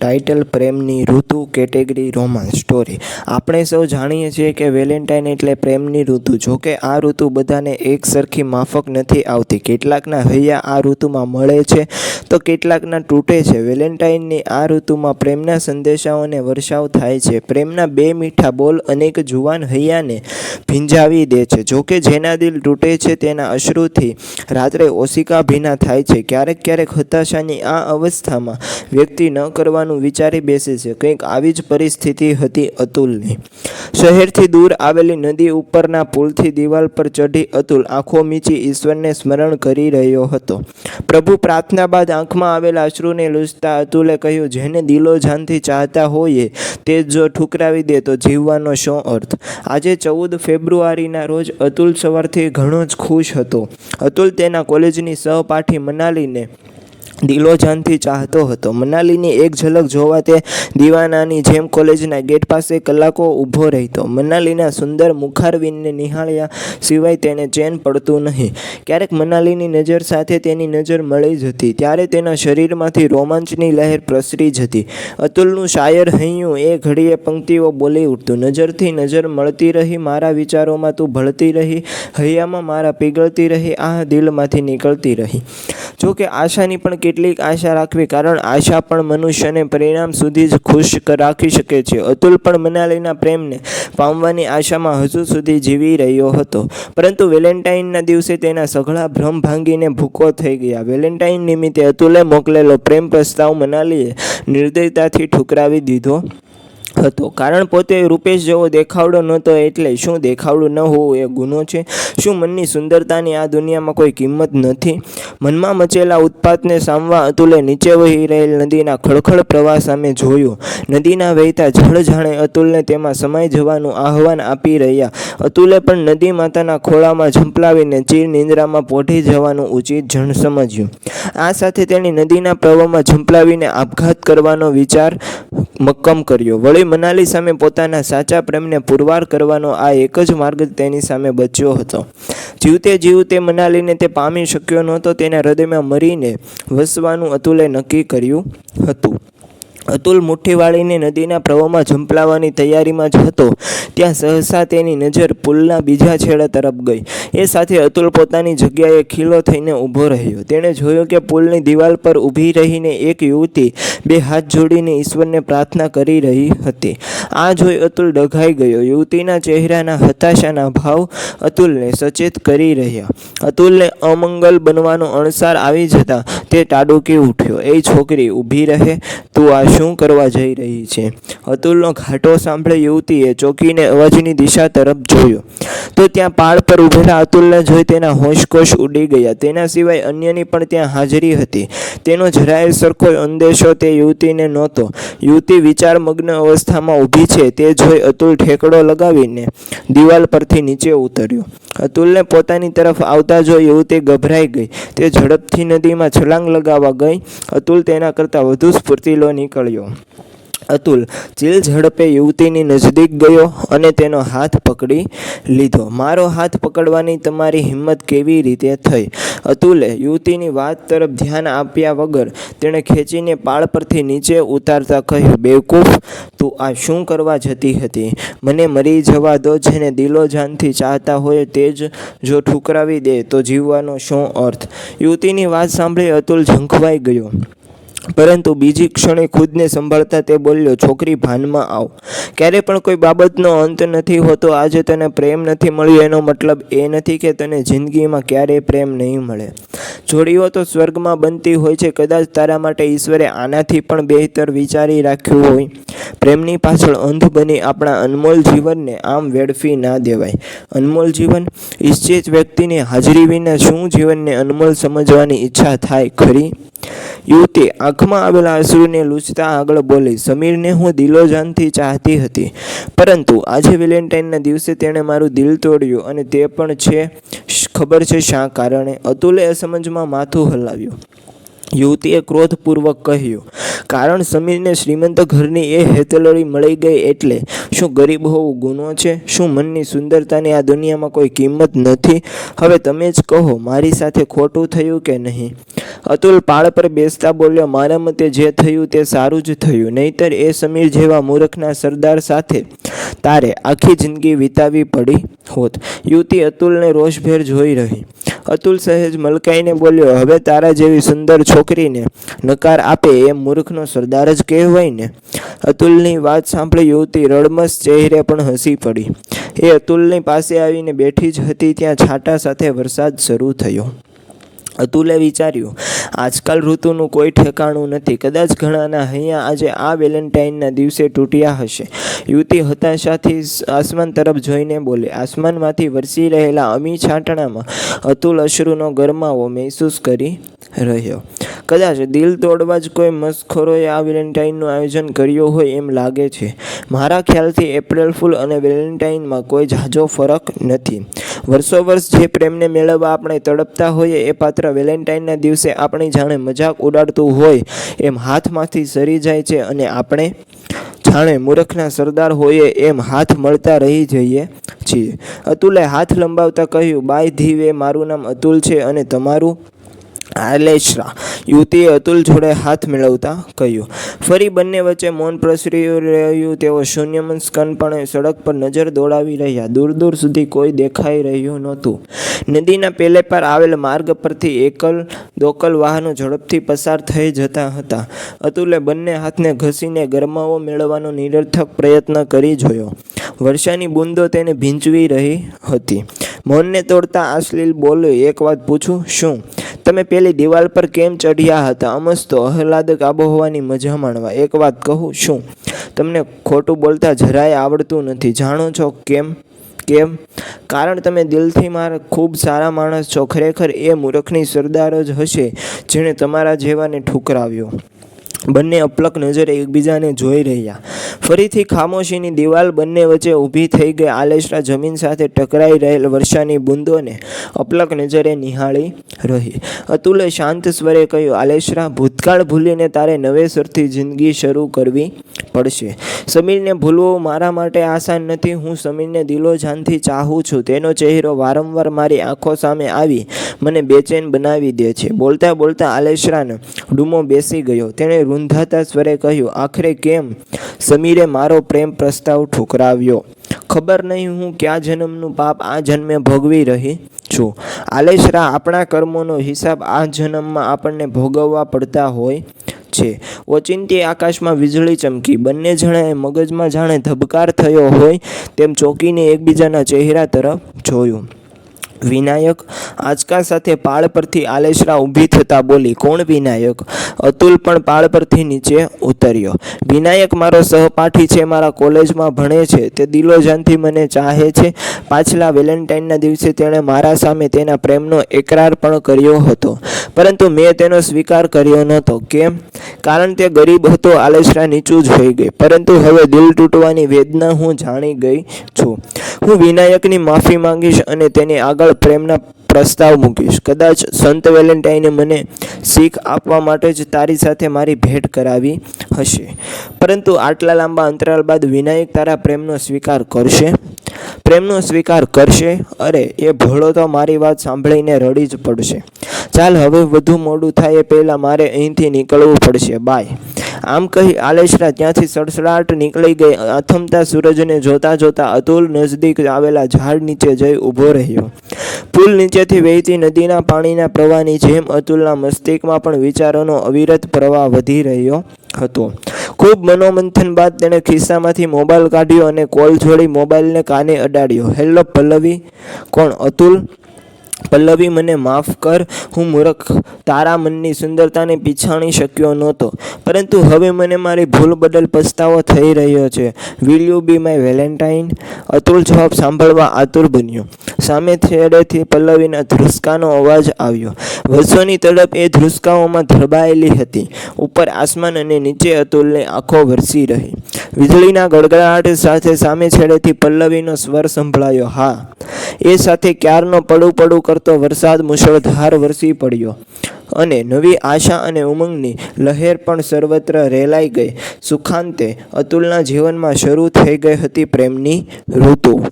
Title પ્રેમની ઋતુ category romance story. આપણે સૌ જાણીએ છીએ કે વેલેન્ટાઇન એટલે પ્રેમની ઋતુ. જોકે આ ઋતુ બધાને એક સરખી માફક નથી આવતી. કેટલાકના હૈયા આ ઋતુમાં મળે છે તો કેટલાકના તૂટે છે. વેલેન્ટાઇનની આ ઋતુમાં પ્રેમના સંદેશાઓને વર્ષાવ થાય છે. પ્રેમના બે મીઠા બોલ અનેક જુવાન હૈયાને ભીંજાવી દે છે. જોકે જેના દિલ તૂટે છે તેના અશ્રુથી રાત્રે ઓશિકા ભીના થાય છે. ક્યારેક ક્યારેક હતાશાની આ અવસ્થામાં વ્યક્તિ ન કરવાનું વિચારી બેસે છે. કંઈક આવી જ પરિસ્થિતિ હતી અતુલની. શહેરથી દૂર આવેલી નદી ઉપરના પુલથી દિવાલ પર ચઢી અતુલ આંખો મીચી ઈશ્વરને સ્મરણ કરી રહ્યો હતો. પ્રભુ પ્રાર્થના બાદ આંખમાં આવેલા અશ્રુને લૂંચતા અતુલે કહ્યું, જેને દિલો જાનથી ચાહતા હોઈએ, તે જો ઠુકરાવી દે તો જીવવાનો શું અર્થ? આજે ચૌદ ફેબ્રુઆરીના રોજ અતુલ સવારથી ઘણો જ ખુશ હતો. અતુલ તેના કોલેજની સહપાઠી મનાલીને દિલોજાનથી ચાહતો હતો. મનાલીની એક ઝલક જોવા તે દીવાનાની જેમ કોલેજના ગેટ પાસે કલાકો ઊભો રહેતો. મનાલીના સુંદર મુખારવીનને નિહાળ્યા સિવાય તેને ચેન પડતું નહીં. ક્યારેક મનાલીની નજર સાથે તેની નજર મળી જતી ત્યારે તેના શરીરમાંથી રોમાંચની લહેર પ્રસરી જતી અતુલનું શાયર હૈયું એ ઘડીએ પંક્તિઓ બોલી ઉઠતું. નજરથી નજર મળતી રહી, મારા વિચારોમાં તું ભળતી રહી, હૈયામાં મારા પીગળતી રહી, આ દિલમાંથી નીકળતી રહી. જોકે આશાની પણ કેટલીક આશા રાખવી કારણ આશા પણ મનુષ્યને પરિણામ સુધી જ ખુશ રાખી શકે છે. અતુલ પણ મનાલીના પ્રેમને પામવાની આશામાં હજુ સુધી જીવી રહ્યો હતો. પરંતુ વેલેન્ટાઇનના દિવસે તેના સઘળા ભ્રમ ભાંગીને ભૂકો થઈ ગયા. વેલેન્ટાઇન નિમિત્તે અતુલે મોકલેલો પ્રેમ પ્રસ્તાવ મનાલીએ નિર્દયતાથી ઠુકરાવી દીધો. હતો. કારણ પોતે રૂપેશ જેવો દેખાવડો નહોતો એટલે શું દેખાવડું ન હોવું એ ગુનો છે. શું મનની સુંદરતાની આ દુનિયામાં કોઈ કિંમત નથી? મનમાં મચેલા ઉત્પાતને સામવા અતુલે નીચે વહી રહેલ નદીના ખળખળ પ્રવાહ સામે જોયું. નદીના વહેતા જળ જાણે અતુલને તેમાં સમાઈ જવાનું આહવાન આપી રહ્યા. અતુલે પણ નદી માતાના ખોળામાં ઝંપલાવીને ચીર નિંદ્રામાં પોઢી જવાનું ઉચિત જણ સમજ્યું. આ સાથે તેણી નદીના પ્રવાહમાં ઝંપલાવીને આપઘાત કરવાનો વિચાર મક્કમ કર્યો. વળી મનાલી સામે પોતાના સાચા પ્રેમને પુરવાર કરવાનો આ એક જ માર્ગ તેની સામે બચ્યો હતો. જીવતે જીવતે મનાલીને તે પામી શક્યો નહોતો, તેના હૃદયમાં મરીને વસવાનું અતુલે નક્કી કર્યું હતું. અતુલ મુઠ્ઠી વાળીને નદીના પ્રવાહમાં ઝંપલાવવાની તૈયારીમાં જ હતો. ત્યાં સહસા તેની નજર પુલના બીજા છેડા તરફ ગઈ. એ સાથે અતુલ પોતાની જગ્યાએ ખીલો થઈને ઊભો રહ્યો. તેણે જોયું કે પુલની દિવાલ પર ઊભી રહીને એક યુવતી બે હાથ જોડીને ઈશ્વરને પ્રાર્થના કરી રહી હતી. આ જોઈ અતુલ ડઘાઈ ગયો. યુવતીના ચહેરાના હતાશાના ભાવ અતુલને સચેત કરી રહ્યા. અતુલને અમંગલ બનવાનો અણસાર આવી જતા તે ટાડુકી ઉઠ્યો. એ છોકરી, ઊભી રહે. તું આ શું કરવા જઈ રહી છે? અતુલનો ઘાટો સાંભળે યુવતીએ ચોકીને અવાજની દિશા તરફ જોયો. તો ત્યાં પાળ પર ઊભેલા અતુલને જોઈ તેના હોશકોશ ઉડી ગયા. તેના સિવાય અન્યની પણ ત્યાં હાજરી હતી. તેનો જરાય સરખો અંદેશો તે યુવતીને નહોતો. યુવતી વિચારમગ્ન અવસ્થામાં ઊભી છે. તે જોઈ અતુલ ઠેકડો લગાવીને દિવાલ પરથી નીચે ઉતર્યો. અતુલને પોતાની તરફ આવતા જોઈ યુવતી ગભરાઈ ગઈ. તે ઝડપથી નદીમાં છલાંગ લગાવવા ગઈ. અતુલ તેના કરતાં વધુ સ્ફૂર્તિલો નીકળ્યો. અતુલ ચીલ ઝડપે યુવતીની નજદીક ગયો અને તેનો હાથ પકડી લીધો. મારો હાથ પકડવાની તમારી હિંમત કેવી રીતે થઈ? અતુલે યુવતીની વાત તરફ ધ્યાન આપ્યા વગર તેણે ખેંચીને પાળ પરથી નીચે ઉતારતા કહ્યું, બેવકૂફ, તું આ શું કરવા જતી હતી? મને મરી જવા દો, જેને દિલો જાનથી ચાહતા હોય તે જ જો ઠુકરાવી દે તો જીવવાનો શું અર્થ? યુવતીની વાત સાંભળી અતુલ ઝંખવાઈ ગયો. પરંતુ બીજી ક્ષણે ખુદને સંભાળતા તે બોલ્યો, છોકરી, ભાનમાં આવ. ક્યારે પણ કોઈ બાબતનો અંત નથી હોતો, આજે તને પ્રેમ નથી મળ્યો. એનો મતલબ એ નથી કે તને જિંદગીમાં ક્યારેય પ્રેમ નહીં મળે. જોડીઓ તો સ્વર્ગમાં બનતી હોય છે, કદાચ તારા માટે ઈશ્વરે આનાથી પણ બહેતર વિચારી રાખ્યું હોય. પ્રેમની પાછળ અંધ બની આપણા અનમોલ જીવનને આમ વેડફી ના દેવાય. અનમોલ જીવન ઈચ્છિત વ્યક્તિની હાજરી વિના શું જીવનને અનમોલ સમજવાની ઈચ્છા થાય ખરી? યુવતી આંખમાં આવેલા આંસુને લૂછતા આગળ બોલી, સમીરને હું દિલોજાનથી ચાહતી હતી, પરંતુ આજે વેલેન્ટાઇનના દિવસે તેણે મારું દિલ તોડ્યું અને તે પણ છે ખબર છે શા કારણે? અતુલે અસમજમાં માથું હલાવ્યું. યુવતીએ ક્રોધપૂર્વક કહ્યું, કારણ સમીરને શ્રીમંત ઘરની એ હેતલડી મળી ગઈ એટલે શું ગરીબ હોવું ગુનો છે? શું મનની સુંદરતાની આ દુનિયામાં કોઈ કિંમત નથી? હવે તમે જ કહો, મારી સાથે ખોટું થયું કે નહીં અતુલ પાળ પર બેસતા બોલ્યો, મારા મતે જે થયું તે સારું જ થયું. નહીતર એ સમીર જેવા મૂર્ખના સરદાર સાથે તારે આખી જિંદગી વિતાવી પડી હોત. યુવતી અતુલને રોષભેર જોઈ રહી. અતુલ સહેજ મલકાઈને બોલ્યો, હવે તારા જેવી સુંદર છોકરીને નકાર આપે એ મૂર્ખનો સરદાર જ કહેવાય ને અતુલની વાત સાંભળી યુવતી રડમસ ચહેરે પણ હસી પડી. એ અતુલની પાસે આવીને બેઠી જ હતી, ત્યાં છાંટા સાથે વરસાદ શરૂ થયો. અતુલે વિચાર્યું, આજકાલ ઋતુનું કોઈ ઠેકાણું નથી. કદાચ ઘણાના હૈયા આજે આ વેલેન્ટાઇનના દિવસે તૂટ્યા હશે. યુવતી હતાશાથી આસમાન તરફ જોઈને બોલે, આસમાનમાંથી વરસી રહેલા અમી છાંટણામાં અતુલ અશ્રુનો ગરમાવો મહેસૂસ કરી રહ્યો. કદાચ દિલ તોડવા જ કોઈ મસ્ખોરોએ આ વેલેન્ટાઇનનું આયોજન કર્યું હોય એમ લાગે છે. મારા ખ્યાલથી એપ્રિલ ફૂલ અને વેલેન્ટાઇનમાં કોઈ ઝાઝો ફરક નથી. વર્ષો વર્ષ જે પ્રેમને મેળવવા આપણે તડપતા હોઈએ, એ પાત્ર વેલેન્ટાઇનના દિવસે આપણી જાણે મજાક ઉડાડતું હોય, એમ હાથમાંથી સરી જાય છે અને આપણે જાણે મૂર્ખના સરદાર હોઈએ, એમ હાથ મળતા રહી જઈએ છીએ. અતુલે હાથ લંબાવતા કહ્યું, બાય ધીવે, મારું નામ અતુલ છે અને તમારું આલેશરા. યુવતીએ અતુલ જોડે હાથ મેળવતા કહ્યું, ફરી બંને વચ્ચે મૌન પ્રસરી રહ્યું, તેઓ શૂન્યમન સ્કનપણે સડક પર નજર દોડાવી રહ્યા. દૂર દૂર સુધી કોઈ દેખાઈ રહ્યું નહોતું. નદીના પેલે પર આવેલ માર્ગ પરથી એકલ દોકલ વાહનો ઝડપથી પસાર થઈ જતા હતા. અતુલે બંને હાથને ઘસીને ગરમાવો મેળવવાનો નિરર્થક પ્રયત્ન કરી જોયો. વર્ષાની બૂંદો તેને ભીંચવી રહી હતી. મૌનને તોડતા અશ્લીલ બોલ્યો એક વાત પૂછું? શું? તમે પેલી દિવાલ પર કેમ ચઢ્યા હતા? અમસ્તો આહલાદક આબોહવાની મજા માણવા. એક વાત કહું, શું? તમને ખોટું બોલતા જરાય આવડતું નથી. જાણો છો કેમ? કેમ? કારણ તમે દિલથી મારા ખૂબ સારા માણસ છો. ખરેખર એ મૂર્ખની સરદાર જ હશે જેણે તમારા જેવાને ઠુકરાવ્યો. બંને અપલક નજરે એકબીજાને જોઈ રહ્યા. ફરીથી ખામોશીની દિવાલ બંને વચ્ચે ઊભી થઈ ગઈ. આલેશરા જમીન સાથે ટકરાઈ રહેલ વર્ષાની બૂંદોને અપલક નજરે નિહાળી રહી. અતુલે શાંત સ્વરે કહ્યું, આલેશરા, ભૂતકાળ ભૂલીને તારે નવેસરથી જિંદગી શરૂ કરવી પડશે. સમીરને ભૂલવું મારા માટે આસાન નથી. હું સમીરને દિલો જાનથી ચાહું છું. તેનો ચહેરો વારંવાર મારી આંખો સામે આવી. મને બેચેન બનાવી દે છે. બોલતા બોલતા આલેશરાન ડૂમો બેસી ગયો. તેણે રૂંધાતા સ્વરે કહ્યું, આખરે કેમ? સમીરે મારો પ્રેમ પ્રસ્તાવ ઠુકરાવ્યો. ખબર નહીં હું કયા જન્મનું પાપ આ જન્મે ભોગવી રહી છું. આલેશરા, આપણા કર્મોનો હિસાબ આ જન્મમાં આપણને ભોગવવા પડતા હોય છે. ઓચિંતી આકાશમાં વીજળી ચમકી. બંને જણાએ મગજમાં જાણે ધબકાર થયો હોય તેમ ચોંકીને એકબીજાના ચહેરા તરફ જોયું. વિનાયક? આંચકા સાથે પાળ પરથી આલેશરા ઊભી થતાં બોલી, કોણ વિનાયક? અતુલ પણ પાળ પરથી નીચે ઉતર્યો. વિનાયક મારો સહપાઠી છે, મારા કોલેજમાં ભણે છે. તે દિલોજાનથી મને ચાહે છે. પાછલા વેલેન્ટાઇનના દિવસે તેણે મારા સામે તેના પ્રેમનો એકરાર પણ કર્યો હતો. પરંતુ મેં તેનો સ્વીકાર કર્યો નહોતો. કેમ? કારણ તે ગરીબ હતો આલેશરા નીચું જ હોઈ ગઈ. પરંતુ હવે દિલ તૂટવાની વેદના હું જાણી ગઈ છું. હું વિનાયકની માફી માંગીશ અને તેની આગળ પ્રેમના પ્રસ્તાવ મૂકીશ. કદાચ સંત વેલેન્ટાઈને મને શીખ આપવા માટે જ તારી સાથે મારી ભેટ કરાવી હશે. પરંતુ આટલા લાંબા અંતરાલ બાદ વિનાયક તારા પ્રેમનો સ્વીકાર કરશે? પ્રેમનો સ્વીકાર કરશે, અરે, એ ભોળો તો મારી વાત સાંભળીને રડી જ પડશે. ચાલ, હવે વધુ મોડું થાય એ પહેલાં મારે અહીંથી નીકળવું પડશે. બાય. આમ કહી આલેશરા ત્યાંથી સડસડાટ નીકળી ગઈ. આથમતા સૂરજને જોતા જોતા અતુલ નજદીક આવેલા ઝાડ નીચે જઈ ઊભો રહ્યો. પુલ નીચેથી વહેતી નદીના પાણીના પ્રવાહની જેમ અતુલના મસ્તિષ્કમાં પણ વિચારોનો અવિરત પ્રવાહ વધી રહ્યો હતો. ખૂબ મનોમંથન બાદ તેણે ખિસ્સામાંથી મોબાઈલ કાઢ્યો અને કોલ જોડી મોબાઈલને કાને અડાડ્યો. હેલો, પલ્લવી. કોણ? અતુલ? પલ્લવી, મને માફ કર. હું મૂર્ખ. તારા મનની સુંદરતાને પીછાણી શક્યો નહોતો. પરંતુ હવે મને મારી ભૂલ બદલ પસ્તાવો થઈ રહ્યો છે. Will you be my valentine Atul જવાબ સાંભળવા આતુર બન્યો. સામે છેડેથી પલ્લવીના ધ્રુસકાનો અવાજ આવ્યો. વર્ષોની તડપ એ ધ્રુસકાઓમાં ધરબાયેલી હતી. ઉપર આસમાન અને નીચે અતુલને આંખો વરસી રહી. વીજળીના ગડગડાટ સાથે સામે છેડેથી પલ્લવીનો સ્વર સંભળાયો, હા. એ સાથે ક્યારનો પડું પડું કરતો વરસાદ મુશળધાર વરસી પડ્યો. અને નવી આશા અને ઉમંગની લહેર પણ સર્વત્ર રેલાઈ ગઈ. સુખાંતે અતુલના જીવનમાં શરૂ થઈ ગઈ હતી પ્રેમની ઋતુ.